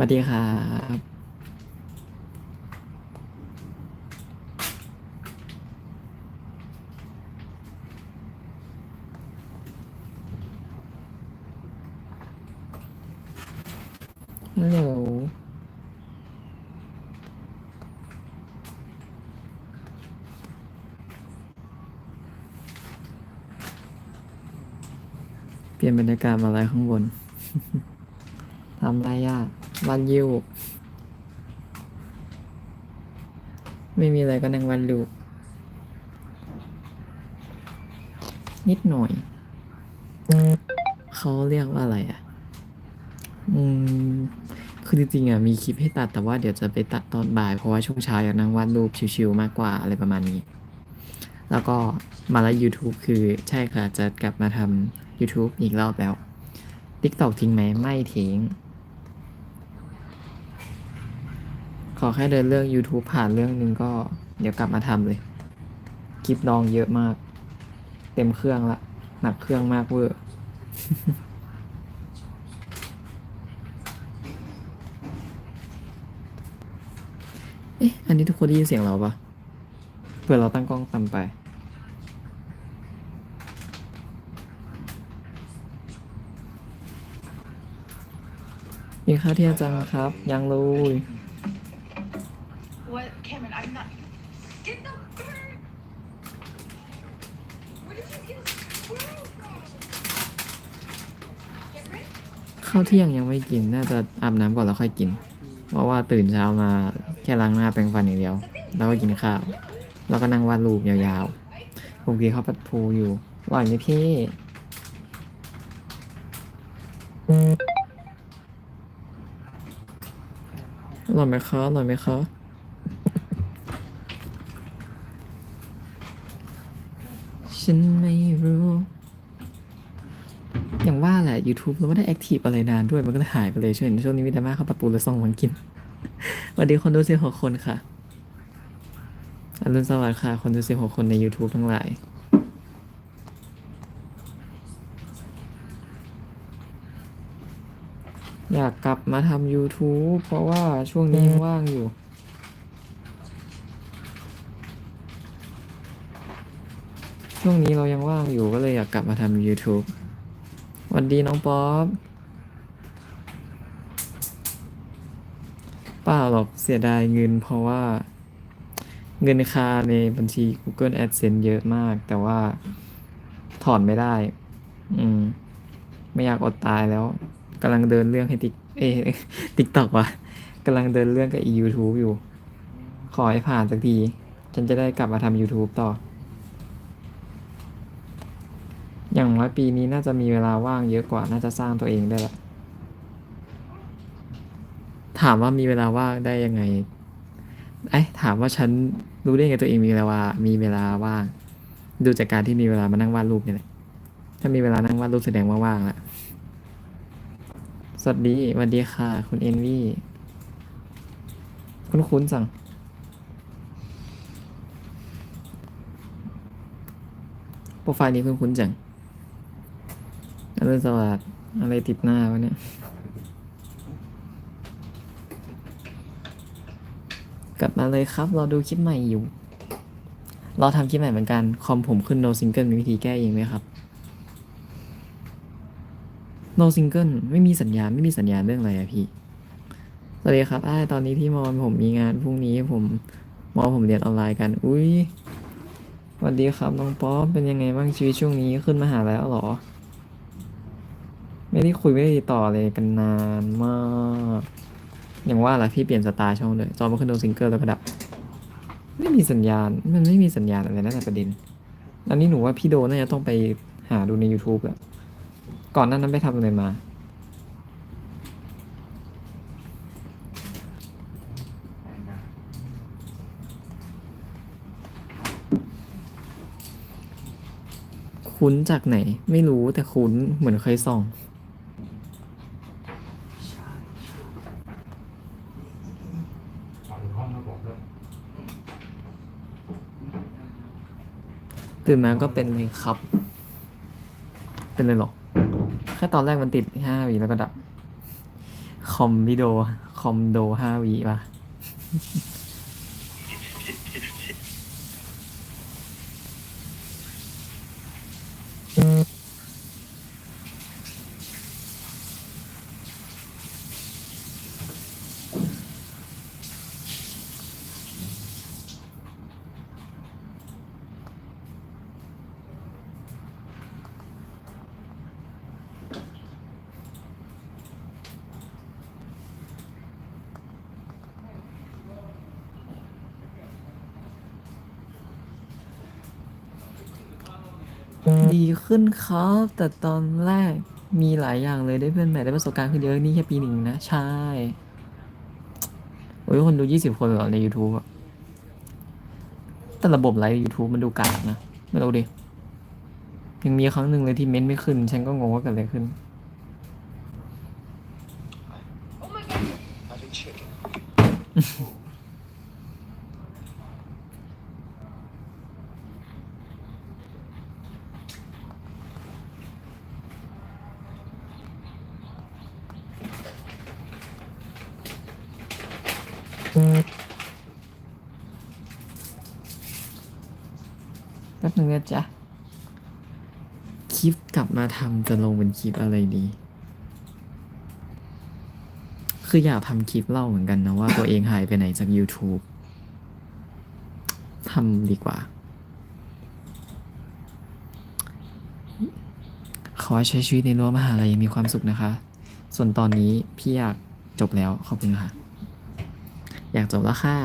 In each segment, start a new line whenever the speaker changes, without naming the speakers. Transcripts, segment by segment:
วัสดีครับฮัลโหลเปลี่ยนบรรยากาศมาอะไรข้างบน ทำไรอะ วันยูไม่มีอะไรก็นั่งวันลูกนิดหน่อย เขาเรียกว่าอะไรอะ อืม คือจริงๆอะมีคลิปให้ตัดแต่ว่าเดี๋ยวจะไปตัดตอนบ่าย เพราะว่าช่วงเช้าอยากนั่งวาดรูปชิวๆมากกว่าอะไรประมาณนี้ แล้วก็มาแล้ว YouTube คือใช่ค่ะ จะกลับมาทำ YouTube อีกรอบแล้ว TikTok ทิ้งไหมไม่ทิ้ง ขอแค่เดินเรื่อง YouTube ผ่านเรื่องหนึ่งก็เดี๋ยวกลับมาทำเลย คลิปดองเยอะมาก เต็มเครื่องละ หนักเครื่องมากเวอร์เอ๊ะ อันนี้ทุกคนได้ยินเสียงเราปะเผื่อเราตั้งกล้องต่ำไป มีข้าเที่ยงจังครับ ยังเลยาวเที่ยงยังไม่กิน น่าจะอาบน้ำก่อนแล้วค่อยกิน เพราะว่าตื่นเช้ามาแค่ล้างหน้าแปรงฟันอย่างเดียว แล้วก็กินข้าว แล้วก็นั่งวาดรูปยาวๆ ผมกินข้าวผัดปูอยู่อร่อยไหมพี่อร่อยไหมคะอร่อยไหมคะฉันไม่รู้ อย่างว่าแหละ YouTube เราไม่ได้แอคทีฟอะไรนานด้วยมันก็หายไปเลยช่วงช่วงนี้มีแต่มาเข้าปะปูและซองหวังกินสวัสดีคนดูสิหกคนค่ะอรุณสวัสดิ์ค่ะ คนดูสิหกคนใน YouTube ทั้งหลายอยากกลับมาทำ YouTube เพราะว่าช่วงนี้ยังว่างอยู่ ช่วงนี้เรายังว่างอยู่ก็เลยอยากกลับมาทำ YouTube วัสดีน้องป๊อปเปล่าหรอกเสียดายเงินเพราะว่าเงินค่าในบัญชี Google AdSense เยอะมาก แต่ว่าถอนไม่ได้ อืม ไม่อยากอดตายแล้วกำลังเดินเรื่องให้ติ๊กเอติ๊กตอกวะกำลังเดินเรื่องกับ YouTube อยู่ ขอให้ผ่านสักที ฉันจะได้กลับมาทำ YouTube ต่อ อย่างน้อยปีนี้น่าจะมีเวลาว่างเยอะกว่า น่าจะสร้างตัวเองได้ละ ถามว่ามีเวลาว่างได้ยังไงเอ้ถามว่าฉันรู้ได้ไงตัวเองมีเวลาว่ามีเวลาว่าง ดูจากการที่มีเวลามานั่งวาดรูปนี่แหละ ถ้ามีเวลานั่งวาดรูปแสดงว่าว่างละ สวัสดีสวัสดีค่ะ คุณเอนวี่ คุณคุ้นสั่งโปรไฟล์นี้คุณคุ้นจัง อรุณสวัสดิ์อะไรติดหน้าวะเนี่ยกลับมาเลยครับ เราดูคลิปใหม่อยู่ เราทำคลิปใหม่เหมือนกัน คอมผมขึ้น no single มีวิธีแก้เองไหมครับ no single ไม่มีสัญญาณ ไม่มีสัญญาณเรื่องอะไรอะพี่ สวัสดีครับอ้ายตอนนี้ที่มอผมมีงานพรุ่งนี้ผมมอผมเรียนออนไลน์กัน อุ้ยสวัสดีครับน้องป๊อปเป็นยังไงบ้างชีวิตช่วงนี้ขึ้นมาหาแล้วหรอ ไม่ได้คุยไม่ได้ติดต่อเลยกันนานมาก อย่างว่าล่ะพี่เปลี่ยนสไตล์ช่องเลยจอมาขึ้นโดซิงเกิลแล้วก็ดับ ไม่มีสัญญาณ มันไม่มีสัญญาณอะไรนั่นแหละประเด็น อันนี้หนูว่าพี่โดน่าจะต้องไปหาดูใน YouTube แหละก่อนหน้านั้นไปทำอะไรมาคุ้นจากไหน ไม่รู้แต่คุ้นเหมือนเคยส่อง
เอาถึงห้องแล้วบอกด้วย
ตื่นมาก็เป็นเลยครับ เป็นเลยหรอก แค่ตอนแรกมันติดห้าวีแล้วก็ดับ คอมวิดีโอคอมโดห้าวีป่ะ ดี ขึ้นครับ แต่ตอนแรกมีหลายอย่างเลยได้เพื่อนใหม่ได้ประสบการณ์ขึ้นเยอะนี่แค่ปีหนึ่งนะ ใช่ โอ้ยคนดูยี่สิบคนเหรอใน YouTube อะแต่ระบบไลฟ์ YouTube มันดูกากนะ ไม่รู้ดิ ยังมีครั้งหนึ่งเลยที่เม้นต์ไม่ขึ้น ฉันก็งงว่าเกิดอะไรขึ้น
Oh my god.
Having chicken.
แป๊บนึงนะจ๊ะ คลิปกลับมา ทำจะลงเป็นคลิปอะไรดี คืออยากทำคลิปเล่าเหมือนกันนะว่าตัวเองหายไปไหนจาก YouTube ทำดีกว่า ขอใช้ชีวิตในรั้วมหาลัยมีความสุขนะคะ ส่วนตอนนี้พี่อยากจบแล้วขอบคุณค่ะ อยากจบแล้วค่ะ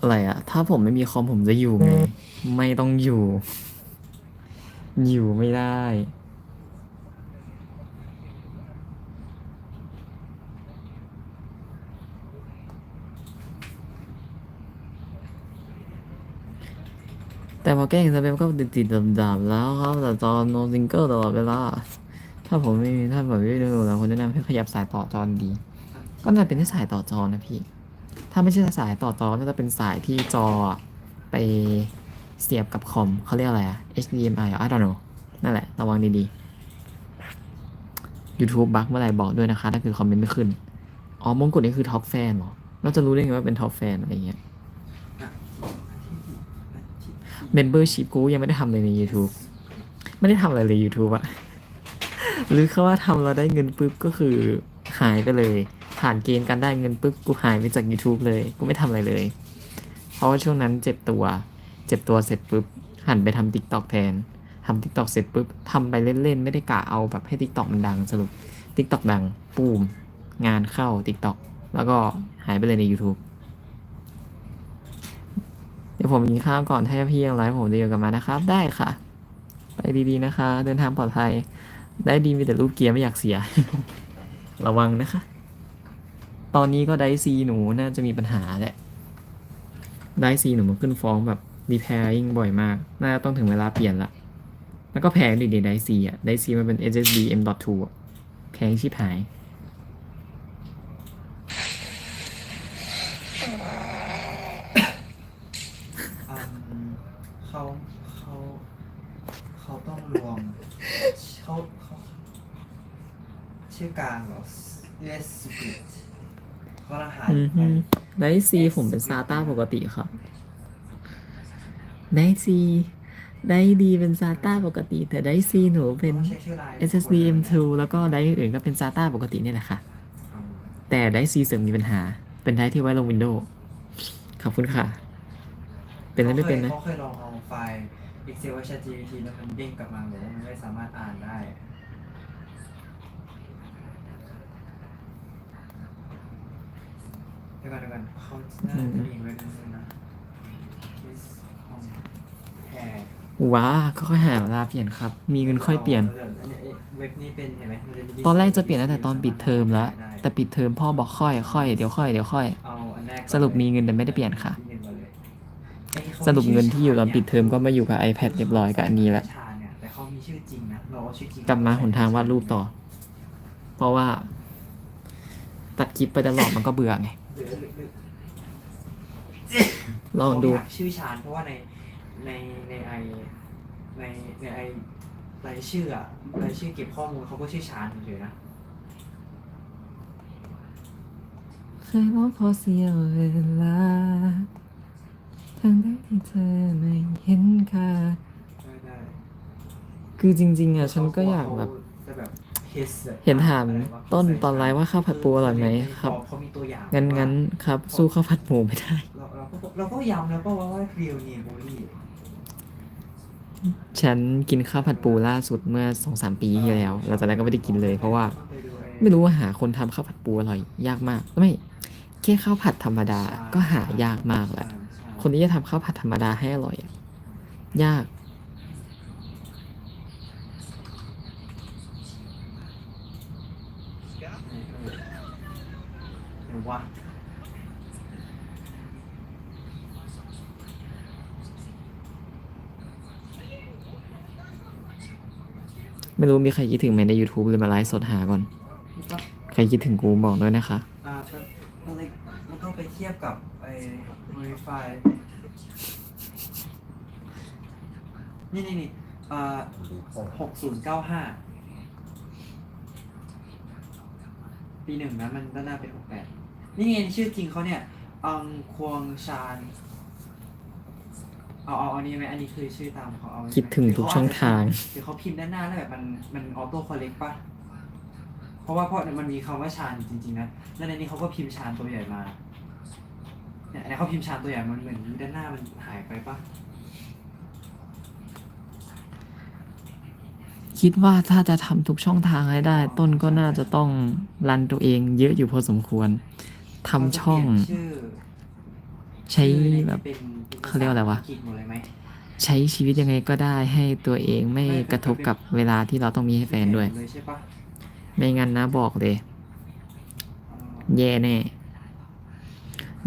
อะไรอะ ถ้าผมไม่มีคอมผมจะอยู่ไง ไม่ต้องอยู่ อยู่ไม่ได้ แต่พอแกล้งสเปมก็ติดติดดับดับๆแล้วครับแต่ตอนโนซิงเกิลตลอดเวลา ถ้าผมไม่มีถ้าแบบไม่ดูแล้วคนแนะนำให้ขยับสายต่อจอดี ก็น่าจะเป็นที่สายต่อจอนะพี่ ถ้าไม่ใช่สายต่อจอน่าจะเป็นสายที่จอไปเสียบกับคอมเขาเรียกอะไรอะ HDMI อะ I don't know นั่นแหละ ระวังดีๆ YouTube บั๊กเมื่อไหร่บอกด้วยนะคะ ถ้าคือคอมเมนต์ไม่ขึ้น อ๋อมงกุฎนี่คือท็อปแฟนเหรอ เราจะรู้ได้ไงว่าเป็นท็อปแฟนอะไรเงี้ย Membership กูยังไม่ได้ทำเลยใน YouTube ไม่ได้ทำอะไรเลย YouTube อะหรือเขาว่าทำเราได้เงินปุ๊บก็คือหายไปเลย ผ่านเกณฑ์การได้เงินปุ๊บกูหายไปจาก YouTube เลย กูไม่ทำอะไรเลย เพราะว่าช่วงนั้นเจ็บตัว เจ็บตัวเสร็จปุ๊บ หันไปทำ TikTok แทนทำ TikTok เสร็จปุ๊บทำไปเล่นๆ ไม่ได้กะเอาแบบให้ TikTok มันดังสรุป TikTok ดังปูม งานเข้า TikTok แล้วก็หายไปเลยใน YouTube เดี๋ยวผมกินข้าวก่อนถ้าพี่ยังไลฟ์ผมจะอยู่กับมานะครับ ได้ค่ะ ไปดีๆนะคะ เดินทางปลอดภัย ได้ดีมีแต่รูปเกียร์ไม่อยากเสีย ระวังนะคะ ตอนนี้ก็ไดซีหนูน่าจะมีปัญหาแหละ ไดซีหนูมันขึ้นฟ้องแบบรีแพร์ยิ่งบ่อยมาก น่าจะต้องถึงเวลาเปลี่ยนละ แล้วก็แพงดิเดไดซีอะ ไดซีมันเป็น SSD M.2 อะแพงชิบหาย
อืมเขาเขาเขาต้องรวมเขาเขาชื่อกลางเหรอ US Split เขาละหาย
อือ
ไป
ฮึไดซีผมเป็นซาต้าปกติครับไดซีไดดีเป็นซาต้าปกติ แต่ไดซีหนูเป็น
ต้องเช็คชื่อไลน์
SSD M2 แล้วก็ไดอื่นๆก็เป็นซาต้าปกตินี่แหละค่ะ
อืม
แต่ไดซีเสริมมีปัญหา เป็นไดที่ไว้ลงวินโดว์ขอบคุณค่ะ เป็นอะไรไม่เป็นนะ
เขาเคยลองเอาไฟล์ Excel ไว้ ChatGPT แล้วมันเด้งกลับมาบอกว่ามันไม่สามารถอ่านได้ เดี๋ยวก่อนเดี๋ยวก่อนเขาน่าจะมีเว็บนึงนะ Kiss on Hair
ว้าก็ค่อยหาเวลาเปลี่ยนครับ มีเงินค่อยเปลี่ยน
เว็บนี้เป็นเห็นไหมมัจมี
ตอนแรกจะเปลี่ยนตั้งแต่ตอนปิดเทอมแล้ว
ได้
แต่ปิดเทอมพ่อบอกค่อยค่อยเดี๋ยวค่อยเดี๋ยวค่อย
เอาอันแรกก่อน
สรุปมีเงินแต่ไม่ได้เปลี่ยนค่ะ
มีเงินก่อนเลยไอ้ขา
สรุปเงินที่อยู่ตอนปิดเทอมก็มาอยู่กับ iPad เรียบร้อยกับอันนี้แล้ว
ชาเนี่ยแต่เขามีชื่อจริงนะเราเอาชื่อจริง
กลับมาหนทางวาดรูปต่อ เพราะว่า ตัดคลิปไปตลอดมันก็เบื่อไง
หรือหรือหรือ
ลองดู
เขาอยากชื่อชานเพราะว่าในในในไอในในไอรายชื่ออะรายชื่อเก็บข้อมูลเขาก็ชื่อชานเฉยๆนะ
เคยร้องขอเสียเวลาทั้งที่เธอไม่เห็นค่า
ได้ได้
คือจริงๆอะฉันก็อยากแบบ
เขจะแบบ hiss อะ
เห็นถาม
อะไรวะ
ต้นตอนไลฟ์ว่าข้าวผัดปูอร่อยไหมครับ
เขามีตัวอย่าง
งั้นงั้นครับ สู้ข้าวผัดหมูไม่ได้
เราเราก็เราก็ย้ำแล้วก็ว่าว่าเรียวเนี่ยโบลี่
ฉันกินข้าวผัดปูล่าสุดเมื่อสองสามปีที่แล้วแล้วตอนนั้นก็ไม่ได้กินเลย เพราะว่า ไม่รู้ว่าหาคนทำข้าวผัดปูอร่อยยากมากไม่แค่ข้าวผัดธรรมดาก็หายากมากแหละคนที่จะทำข้าวผัดธรรมดาให้อร่อยอะยาก
หรือว่า
ไม่รู้มีใครคิดถึงไหมใน YouTube เลยมาไลฟ์สดหาก่อนใครคิดถึงกูบอกด้วยนะคะ
อ่ามันเลยมันต้องไปเทียบกับไอ้ verify นี่นี่นี่อ่าหกศูนย์เก้าห้าปีหนึ่งนะมันด้านหน้าเป็นหกแปดนี่ไงชื่อจริงเขาเนี่ย อังควงชาน เอาเอาอันนี้ไหมอันนี้คือชื่อตามเขาเอาไว้
คิดถึงทุกช่องทาง
หรือเขาพิมพ์ด้านหน้าแล้วแบบมันมันออโต้คอลเลกปะเพราะว่าเพราะมันมีคำว่าชานจริงๆนะแล้วในนี้เขาก็พิมพ์ชานตัวใหญ่มาเนี่ยเนี่ยเขาพิมพ์ชานตัวใหญ่มันเหมือนด้านหน้ามันหายไปปะ
คิดว่าถ้าจะทำทุกช่องทางให้ได้ ต้นก็น่าจะต้องรันตัวเองเยอะอยู่พอสมควรทำช่อง
เขาจะเปลี่ยนชื่อ
ใช้
ชื่อใน
แบบ
ที่เป็นป็น
เขาเรียกว่าอะไรวะ
ภษอังกฤษหมดเลยไหม
ใช้ชีวิตยังไงก็ได้ให้ตัวเองไม่กระทบกับเวลาที่เราต้องมีให้แฟนด้วย
เลยใช่ปะ
ไม่งั้นนะบอกเลย
อ่า
แย่แน่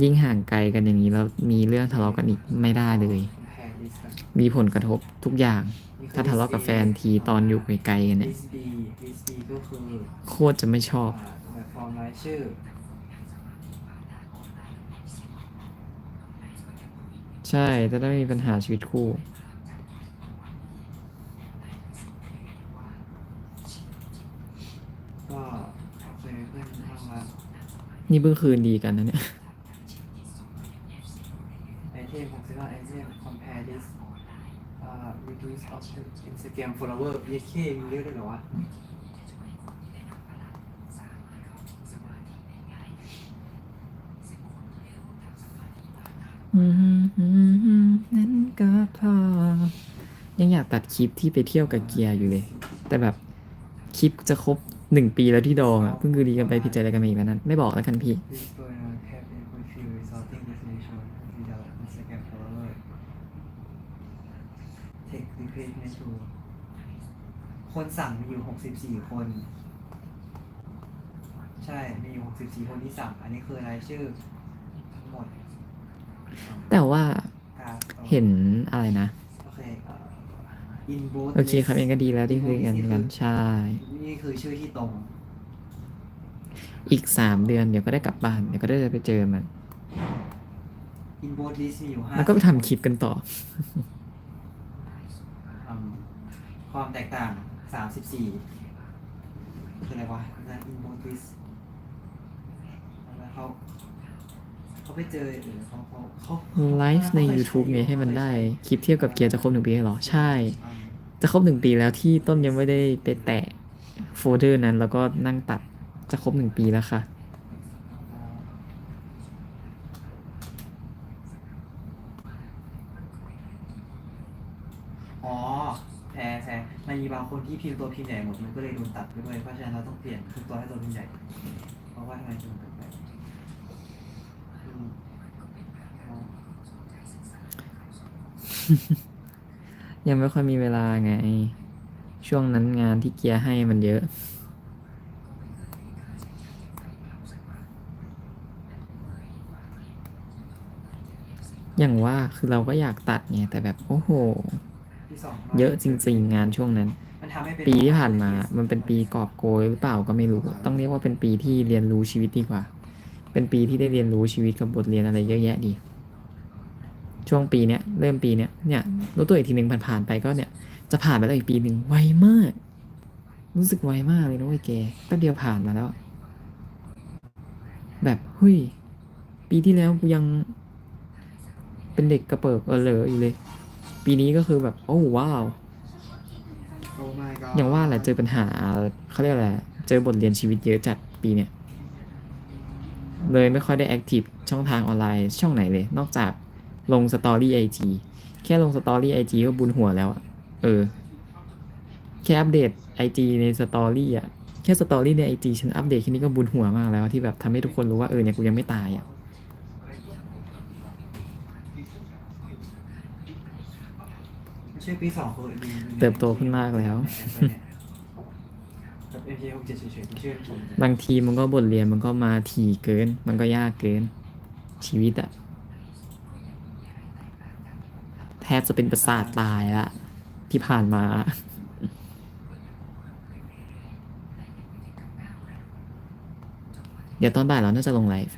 ยิ่งห่างไกลกันอย่างนี้แล้วมีเรื่องทะเลาะกันอีกไม่ได้เลย
แพรลิสต์
มีผลกระทบทุกอย่าง
นี่คือ
ถ้าทะเลาะกับแฟนทีตอนอยู่ไกลๆกันเนี่ย
ลิสต์ B ลิสต์ B ก็คือ
โคตรจะไม่ชอบ
อ่าแบบฟอร์มรายชื่อ
ใช่จะได้ไม่มีปัญหาชีวิตคู่
ก็โอเพื่อนทางละ
นี่เพิ่งคืนดีกันนะเนี่ย
ไอเทมของเซรั่มไอเทม compare this อ่า reduce of Instagram follower เยเคมีเยอะด้วยเหรอวะ
อืม นั่นก็พอ ยังอยากตัดคลิปที่ไปเที่ยวกับเกียร์อยู่เลย แต่แบบคลิปจะครบหนึ่งปีแล้วที่ดองอะเพิ่งคือดีกันไปผิดใจอะไรกันมาอีกแล้วนั้น ไม่บอกแล้วกันพี่
This going on have a confused resulting destination without Instagram follower take replacement to คนสั่งมีอยู่64คน ใช่ มีอยู่คนที่สั่ง อันนี้คือรายชื่อ
แต่ว่า
การ
เห็นอะไรนะ
โอเคอินบู
โอเคครับเองก็ดีแล้วที่คุยกันกันใช่
นี่คือชื่อที่ตรง
อีกสามเดือนเดี๋ยวก็ได้กลับบ้าน เดี๋ยวก็ได้ไปเจอมัน
อินบูลิสมีอยู่ห้า
แล้วก็ไปทำคลิปกันต่อ
อืมความแตกต่าง34คืออะไรวะนะอินบูลิสแล้วเขา เขาไปเจอหรือเขาเขาเขา
ไลฟ์ใน YouTube ไงให้มันได้ คลิปเทียบกับเกียร์จะครบหนึ่งปีให้เหรอ ใช่
อืม
จะครบหนึ่งปีแล้วที่ต้นยังไม่ได้ไปแตะโฟลเดอร์นั้น แล้วก็นั่งตัดจะครบหนึ่งปีแล้วค่ะ
อ๋อแพ้แพ้มันมีบางคนที่พิมพ์ตัวพิมพ์ใหญ่หมดมันก็เลยโดนตัดไปด้วยเพราะฉะนั้นเราต้องเปลี่ยนทุกตัวให้ตัวพิมพ์ใหญ่ เพราะว่าทำไมถึงเป็นแบบอืมอ๋อ
ยังไม่ค่อยมีเวลาไง ช่วงนั้นงานที่เกียร์ให้มันเยอะ อย่างว่าคือเราก็อยากตัดไงแต่แบบโอ้โห
ปีสอง
เยอะจริง ๆ งานช่วงนั้น
มันทำให้เป็น
ปีที่ผ่านมา มันเป็นปีกอบโกยหรือเปล่าก็ไม่รู้ ต้องเรียกว่าเป็นปีที่เรียนรู้ชีวิตดีกว่า เป็นปีที่ได้เรียนรู้ชีวิตกับบทเรียนอะไรเยอะแยะดี ช่วงปีเนี้ยเริ่มปีเนี้ยเนี่ยรู้ตัวอีกทีหนึ่งผ่านๆไปก็เนี่ยจะผ่านไปแล้วอีกปีหนึ่งไวมาก รู้สึกไวมากเลยนะเว้ยแกแป๊บเดียวผ่านมาแล้ว แบบเฮ้ยปีที่แล้วกูยังเป็นเด็กกระเปิกเออเหลออยู่เลย ปีนี้ก็คือแบบ โอ้ว้าว
โอ้ my god
อย่างว่าแหละเจอปัญหาเขาเรียกอะไรเจอบทเรียนชีวิตเยอะจัดปีเนี่ยเลยไม่ค่อยได้แอคทีฟช่องทางออนไลน์ช่องไหนเลย นอกจาก ลงสตอรี่ไอจีแค่ลงสตอรี่ไอจีก็บุญหัวแล้วอะเออ แค่อัปเดตไอจีในสตอรี่อะแค่สตอรี่ในไอจีฉันอัปเดตแค่นี้ก็บุญหัวมากแล้ว ที่แบบทำให้ทุกคนรู้ว่าเออเนี่ยกูยังไม่ตายอะ
ไม่ใช่ปีสองคือมี
เติบโตขึ้นมากแล้ว
กับ MJ หกเจ็ดเฉยๆที่ชื่อกิน
บางทีมันก็บทเรียนมันก็มาถี่เกิน มันก็ยากเกิน ชีวิตอะ แทบจะเป็นประสาทตายละที่ผ่านมาเดี๋ยวตอนบ่ายเราน่าจะลงไลฟ์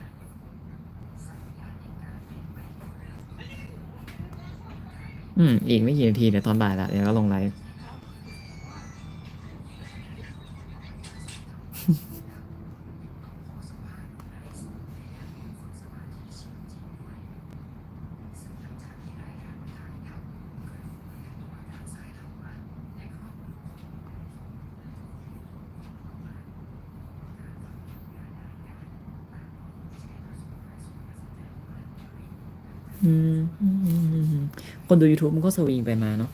อืม อีกไม่กี่นาทีเดี๋ยวตอนบ่ายละเดี๋ยวก็ลงไลฟ์ อืมอืมอืมอืม คนดู YouTube มันก็สวิงไปมาเนาะ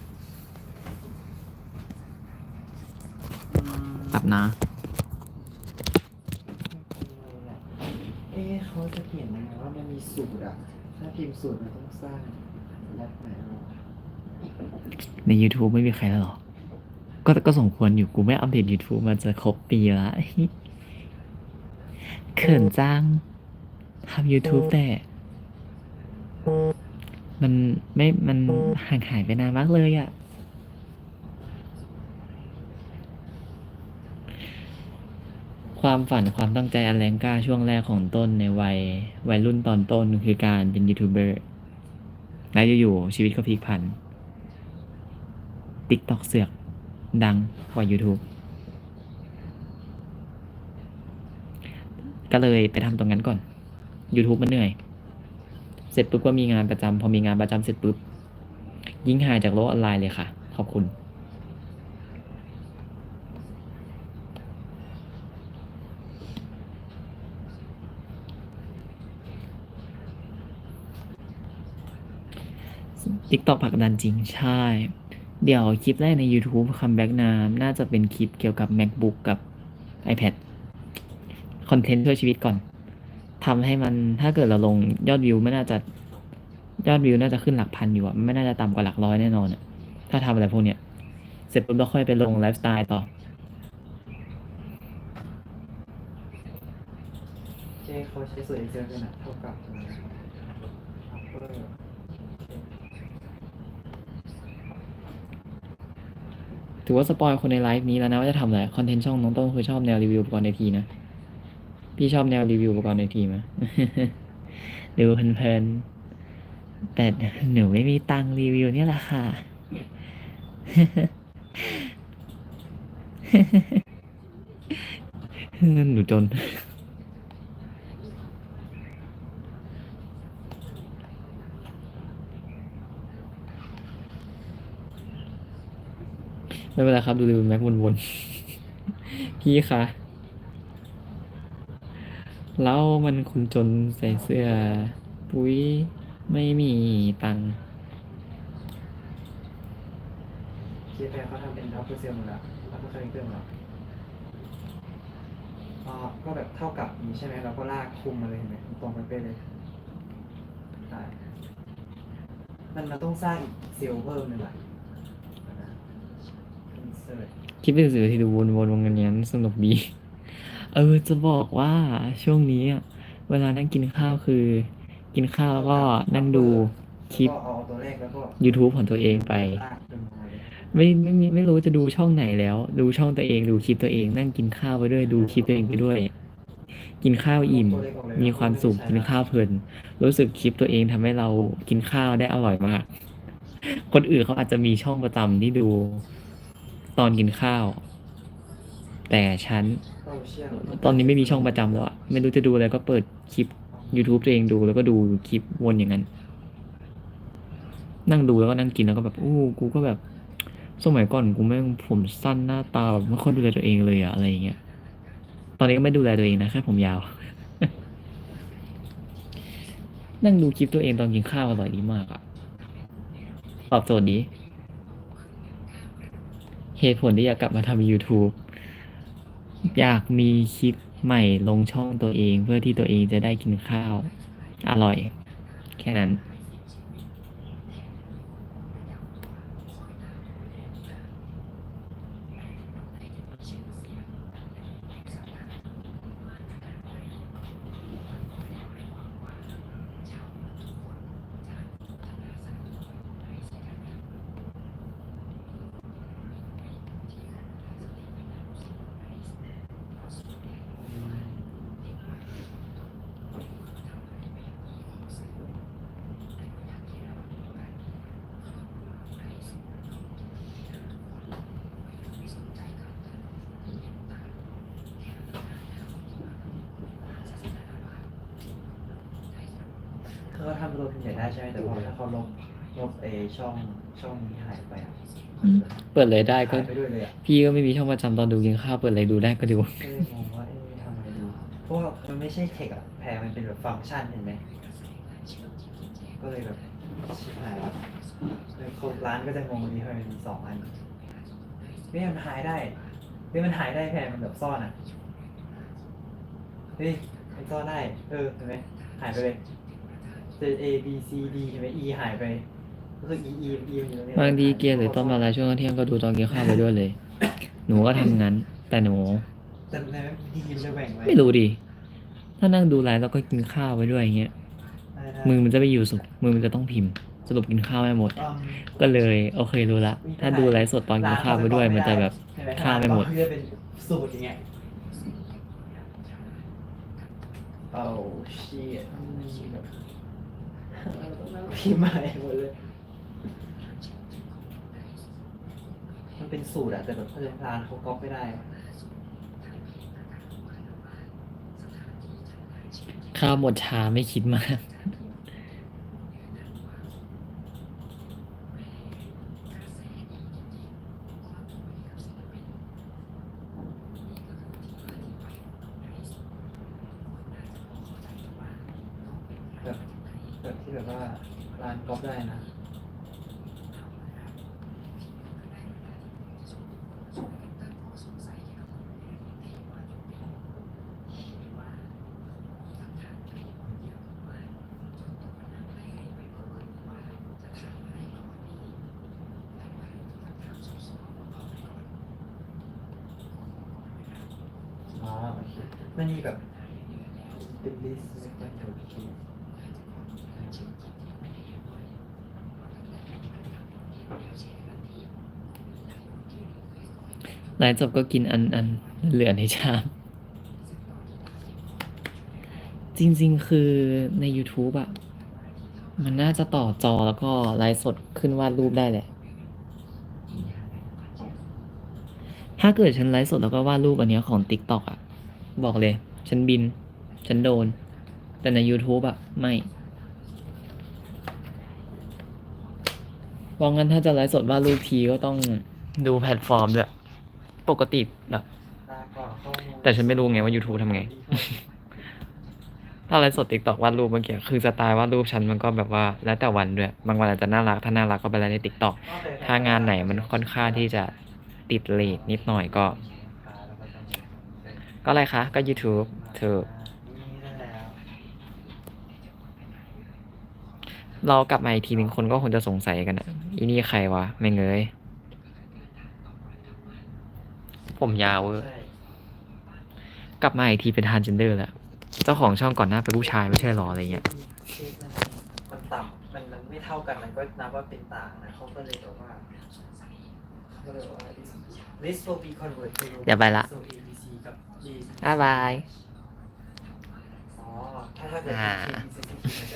ปรับนะ
เอ๊ะเขาจะเขียนยังไงว่ามันมีสูตรอะถ้าพิมพ์สูตรมันต้องสร้างรัดไหนเอา
ใน YouTube ไม่มีใครแล้วเหรอ ก็ก็สมควรอยู่กูไม่อัปเดต YouTube มันจะครบปีละเขินจังทำ YouTube แต่ มันไม่มันห่างหายไปนานมากเลยอะความฝันความตั้งใจอันแรงกล้าช่วงแรกของต้นในวัยวัยรุ่นตอนต้นคือการเป็นยูทูบเบอร์และอยู่ๆชีวิตก็พลิกผัน ติ๊กตอกเสือก ดังกว่า YouTube ก็เลยไปทำตรงนั้นก่อน YouTube มันเหนื่อย เสร็จปุ๊บก็มีงานประจำพอมีงานประจำเสร็จปุ๊บยิ่งหายจากโลกออนไลน์เลยค่ะ ขอบคุณติ๊กตอกผักดันจริงใช่ เดี๋ยวคลิปแรกใน YouTube คัมแบ็กนามน่าจะเป็นคลิปเกี่ยวกับ MacBook กับ iPad คอนเทนต์ช่วยชีวิตก่อน ทำให้มันถ้าเกิดเราลงยอดวิวไม่น่าจะยอดวิวน่าจะขึ้นหลักพันอยู่อะไม่น่าจะต่ำกว่าหลักร้อยแน่นอนอะถ้าทำอะไรพวกเนี้ยเสร็จปุ๊บเราค่อยไปลงไลฟ์สไตล์ต่อ
เจเขาใช้สูตร Excel ด้วยนะเท่ากับอะไรเออ
ถือว่าสปอยคนในไลฟ์นี้แล้วนะว่าจะทำอะไรคอนเทนต์ช่องน้องต้นคือชอบแนวรีวิวอุปกรณ์ในทีนะ พี่ชอบแนวรีวิวอุปกรณ์ในทีไหมดูเพลินๆ แต่หนูไม่มีตังรีวิวเนี่ยแหละค่ะ หนูจน ไม่เป็นไรครับ ดูรีวิวแม็กวนๆ พี่คะ แล้วมันคุณจนใส่เสื้อ ปุ้ยไม่มีตังค์
เจ๊แพรเขาทำเป็นอัพเปอร์เซลมาแล้วอัพเปอร์คาแรคเตอร์มาแล้วอ่าก็แบบเท่ากับนี้ใช่ไหมเราก็ลากคุมมาเลยเห็นไหมตรงไปเป๊ะเลยใช่มันมันต้องสร้างอีกเซลล์เพิ่มเลยล่ะนะ insert
คลิปสื่อที่ดูวนๆวงเงี้ยสนุกดี เออจะบอกว่าช่วงนี้อะเวลานั่งกินข้าวคือ กินข้าวแล้วก็นั่งดูคลิป
ก็เอาตัวเลขแล้วก็
YouTube ของตัวเองไป
ลากขึ้นมาเลย
ไม่ไม่ไม่ไม่รู้จะดูช่องไหนแล้ว ดูช่องตัวเองดูคลิปตัวเอง นั่งกินข้าวไปด้วยดูคลิปตัวเองไปด้วย กินข้าวอิ่ม มีความสุขกินข้าวเพลิน รู้สึกคลิปตัวเองทำให้เรากินข้าวได้อร่อยมาก คนอื่นเขาอาจจะมีช่องประจำที่ดู ตอนกินข้าว แต่ฉัน ตอนนี้ไม่มีช่องประจำแล้วอะไม่รู้จะดูอะไรก็เปิดคลิป YouTube ตัวเองดูแล้วก็ดูคลิปวนอย่างนั้น นั่งดูแล้วก็นั่งกินแล้วก็แบบอู้กูก็แบบ สมัยก่อนกูแม่งผมสั้นหน้าตาแบบไม่ค่อยดูแลตัวเองเลยอะอะไรอย่างเงี้ย ตอนนี้ก็ไม่ดูแลตัวเองนะแค่ผมยาว นั่งดูคลิปตัวเองตอนกินข้าวอร่อยดีมากอะตอบโจทย์ดี เหตุผลที่อยากกลับมาทำ YouTube อยากมีคลิปใหม่ลงช่องตัวเองเพื่อที่ตัวเองจะได้กินข้าว อร่อย แค่นั้น
เขาก็ทำตัวพิมพ์ใหญ่ได้ใช่ไหมแต่พอถ้าเขาลบลบเอช่องช่องนี้หายไปอะ
อืม เปิดเลยได้ก็
หายไปด้วยเลยอะ
พี่ก็ไม่มีช่องประจำตอนดูกินข้าวเปิดอะไรดูได้ก็ดู
ก็เลยงงว่าเอ๊ะทำไมดูเพราะว่ามันไม่ใช่เทคอะแพรมันเป็นแบบฟังก์ชันเห็นไหมก็เลยแบบชิบหายแล้วเลยคนร้านก็จะงงดีทำไมมันมีสองอันเฮ้ยมันหายได้เฮ้ยมันหายได้แพรมันแบบซ่อนอะเฮ้ยมันซ่อนได้ เออเห็นไหมหายไปเลย เจ A B C D เห็นไหม E หายไป ก็คือ E E E มันอยู่ตรงนี้
บางทีเกียร์หรือต้นมาลายช่วงเที่ยงก็ดูตอนกินข้าวไปด้วยเลย หนูก็ทำงั้น แต่หนู
แต่ในดีมันจะแบ่งไว้
ไม่รู้ดิ ถ้านั่งดูไลฟ์แล้วก็กินข้าวไปด้วยอย่างเงี้ย
ได้ได้
มือมันจะไม่อยู่สุขมือมันจะต้องพิมพ์ สรุปกินข้าวไม่หมด
อืม
ก็เลยโอเครู้ละ ถ้าดูไลฟ์สดตอนกินข้าวไปด้วย มันจะแบบ
ใช่ไห
ข้าวไม่หมด
ร้นก็จะเป็นสูตรอย่างเงี้ยโอ้ชีต พิมพ์ใหม่หมดเลย มันเป็นสูตรอะแต่แบบเพื่อนพานเขาก๊อปไม่ได้
ข้าวหมดชาไม่คิดมาก
แบบแบบที่แบบว่าร้านก๊อปได้นะ อ๋อโอเคมันมีแบบเป็นลิสต์ไม่ค่อยถูกที
ไลฟ์จบก็กินอันอันเหลือในชามจริง ๆ คือใน YouTube อะมันน่าจะต่อจอแล้วก็ไลฟ์สดขึ้นวาดรูปได้แหละ ถ้าเกิดฉันไลฟ์สดแล้วก็วาดรูปอันนี้ของ TikTok อะบอกเลย ฉันบิน ฉันโดน แต่ใน YouTube อะไม่เพราะงั้นถ้าจะไลฟ์สดวาดรูปทีก็ต้องดูแพลตฟอร์มด้วย ปกติแบบ
ตาก่อนเข้า
แต่ฉันไม่รู้ไงว่า YouTube ทำไง ถ้าไลฟ์สดติ๊กตอกวาดรูปเมื่อกี้คือสไตล์วาดรูปฉันมันก็แบบว่าแล้วแต่วันด้วย บางวันอาจจะน่ารัก ถ้าน่ารักก็ไปไลฟ์ในติ๊กตอกถ้างานไหนมันค่อนข้างที่จะติดเลทนิดหน่อยก็ ก็อะไรคะ ก็ YouTube เธอ
นี่ได้แล้ว
เรากลับมาอีกทีหนึ่งคนก็คงจะสงสัยกันอะอีนี่ใครวะ ไม่งเงย ผมยาวเวอร์
ใช่
กลับมาอีกทีเป็นทานเจนเดอร์แล้วเจ้าของช่องก่อนหน้าเป็นผู้ชายไม่ใช่หรออะไรเงี้ย
เช็คมันมันต่ำมันมันไม่เท่ากันมันก็นับว่าเป็นต่างนะเขาก็เลยบอกว่าก็เลยบอกว่า list will be convert to
เดี๋ยวไปละ
so ABC กับ D
บ๊ายบาย
อ๋อถ้าถ้าเกิด
อ่า
เป็น KBZ